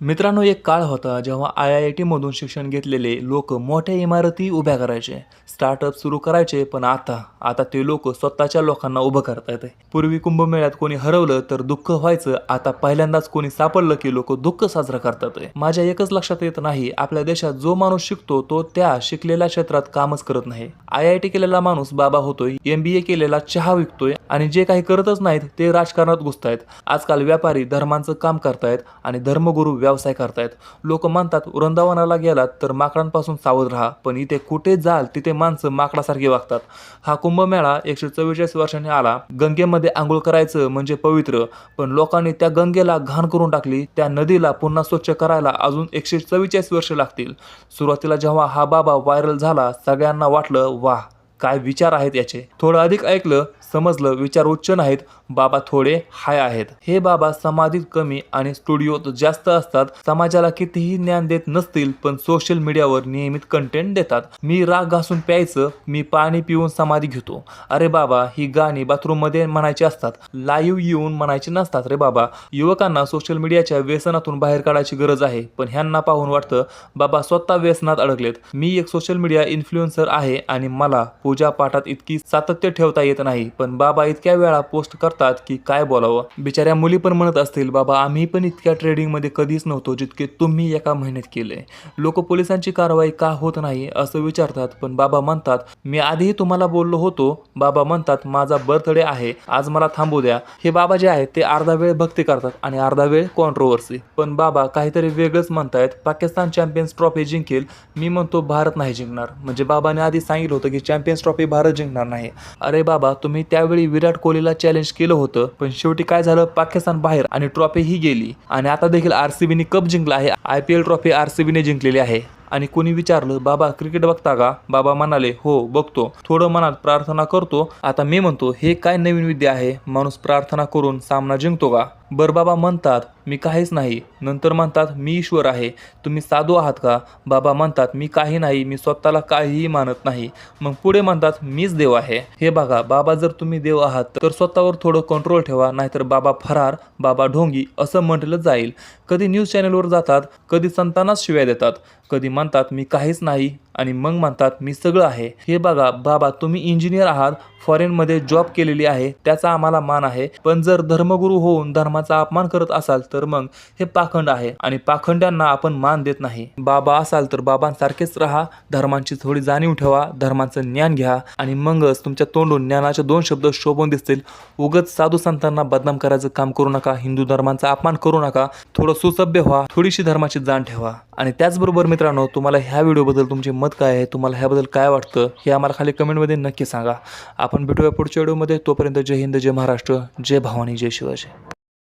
मित्रांनो एक काळ होता जेव्हा आय आय टीमधून शिक्षण घेतलेले लोक मोठ्या इमारती उभ्या करायचे. स्टार्टअप सुरू करायचे पण आता आता ते लोक स्वतःच्या लोकांना उभं करतायत पूर्वी कुंभमेळ्यात कोणी हरवलं तर दुःख व्हायचं आता पहिल्यांदाच कोणी सापडलं की लोक दुःख साजरं करतात. माझ्या एकच लक्षात येत नाही आपल्या देशात जो माणूस शिकतो तो त्या शिकलेल्या क्षेत्रात कामच करत नाही. आय आय टी केलेला माणूस बाबा होतोय एम बी ए केलेला चहा विकतोय आणि जे काही करतच नाहीत ते राजकारणात घुसतायत. आजकाल व्यापारी धर्मांचं काम करतायत आणि धर्मगुरू व्यवसाय करतायत. लोक म्हणतात वृंदावनाला गेलात तर माकडांपासून सावध राहा पण इथे कुठे जाल तिथे माणसं माकडासारखी वागतात. हा कुंभमेळा एकशे चव्वेचाळीस वर्षांनी आला. गंगेमध्ये आंघोळ करायचं म्हणजे पवित्र पण लोकांनी त्या गंगेला घाण करून टाकली. त्या नदीला पुन्हा स्वच्छ करायला अजून एकशे चव्वेचाळीस वर्ष लागतील. सुरुवातीला जेव्हा हा बाबा व्हायरल झाला सगळ्यांना वाटलं वाह! काय विचार आहेत याचे? थोडं अधिक ऐकलं समजलं विचार उच्च नाहीत. बाबा थोडे हाय आहेत. हे बाबा समाधीत कमी आणि स्टुडिओत जास्त असतात. समाजाला कितीही ज्ञान देत नसतील पण सोशल मीडियावर नियमित कंटेंट देतात. मी राग घासून प्यायचं मी पाणी पिऊन समाधी घेतो. अरे बाबा ही गाणी बाथरूममध्ये म्हणायची असतात. लाईव्ह येऊन म्हणायची नसतात रे बाबा. युवकांना सोशल मीडियाच्या व्यसनातून बाहेर काढायची गरज आहे पण ह्यांना पाहून वाटतं बाबा स्वतः व्यसनात अडकलेत. मी एक सोशल मीडिया इन्फ्लुएन्सर आहे आणि मला पूजा पाठात इतकी सातत्य ठेवता येत नाही. पण बाबा इतक्या वेळा पोस्ट करतात की काय बोलावं? बिचाऱ्या मुली पण म्हणत असतील बाबा आम्ही पण इतक्या ट्रेडिंगमध्ये कधीच नव्हतो जितके तुम्ही एका महिन्यात केले. लोक पोलिसांची कारवाई का होत नाही असं विचारतात. पण बाबा म्हणतात मी आधीही तुम्हाला बोललो होतो. बाबा म्हणतात माझा बर्थडे आहे. आज मला थांबू द्या. हे बाबा जे आहेत ते अर्धा वेळ भक्ती करतात आणि अर्धा वेळ कॉन्ट्रोवर्सी पण बाबा काहीतरी वेगळंच म्हणतायत. पाकिस्तान चॅम्पियन्स ट्रॉफी जिंकेल. मी म्हणतो भारत नाही जिंकणार. म्हणजे बाबाने आधी सांगितलं होतं की चॅम्पियन्स ट्रॉफी भारत जिंकणार नाही. अरे बाबा तुम्ही त्यावेळी विराट कोहलीला चॅलेंज केलं होतं पण शेवटी काय झालं? पाकिस्तान बाहेर आणि ट्रॉफी ही गेली. आणि आता देखील आर कप जिंकला आहे. आय पी एल ट्रॉफी आर जिंकलेली आहे. आणि कोणी विचारलं बाबा क्रिकेट बघता का? बाबा म्हणाले हो बघतो. थोडं मनात प्रार्थना करतो. आता मी म्हणतो हे काय नवीन विद्या आहे? माणूस प्रार्थना करून सामना जिंकतो का? बर बाबा म्हणतात मी काहीच नाही. नंतर म्हणतात मी ईश्वर आहे. तुम्ही साधू आहात का? बाबा म्हणतात मी काही नाही. मी स्वतःला काहीही मानत नाही. मग पुढे म्हणतात मीच देव आहे. हे बघा बाबा जर तुम्ही देव आहात तर स्वतःवर थोडं कंट्रोल ठेवा नाहीतर बाबा फरार बाबा ढोंगी असं म्हटलं जाईल. कधी न्यूज चॅनलवर जातात कधी संतांनाच शिव्या देतात कधी म्हणतात मी काहीच नाही. आणि मग म्हणतात मी सगळं आहे. हे बघा बाबा तुम्ही इंजिनियर आहात फॉरेनमध्ये जॉब केलेली आहे त्याचा आम्हाला मान आहे. पण जर धर्मगुरू होऊन धर्माचा अपमान करत असाल तर मग हे पाखंड आहे आणि पाखंड्यांना आपण मान देत नाही. बाबा असाल तर बाबांसारखेच राहा धर्मांची थोडी जाणीव ठेवा धर्माचं ज्ञान घ्या आणि मगच तुमच्या तोंडून ज्ञानाचे दोन शब्द शोभून दिसतील. उगत साधू संतांना बदनाम करायचं काम करू नका हिंदू धर्मांचा अपमान करू नका थोडं सुसभ्य व्हा थोडीशी धर्माची जाण ठेवा. आणि त्याचबरोबर मित्रांनो तुम्हाला ह्या व्हिडिओबद्दल तुमचे मत काय आहे? तुम्हाला ह्याबद्दल काय वाटतं? हे आम्हाला खाली कमेंटमध्ये नक्की सांगा. आपण भेटूया पुढच्या व्हिडिओमध्ये. तोपर्यंत जय हिंद जय महाराष्ट्र जय भवानी जय शिवाजी.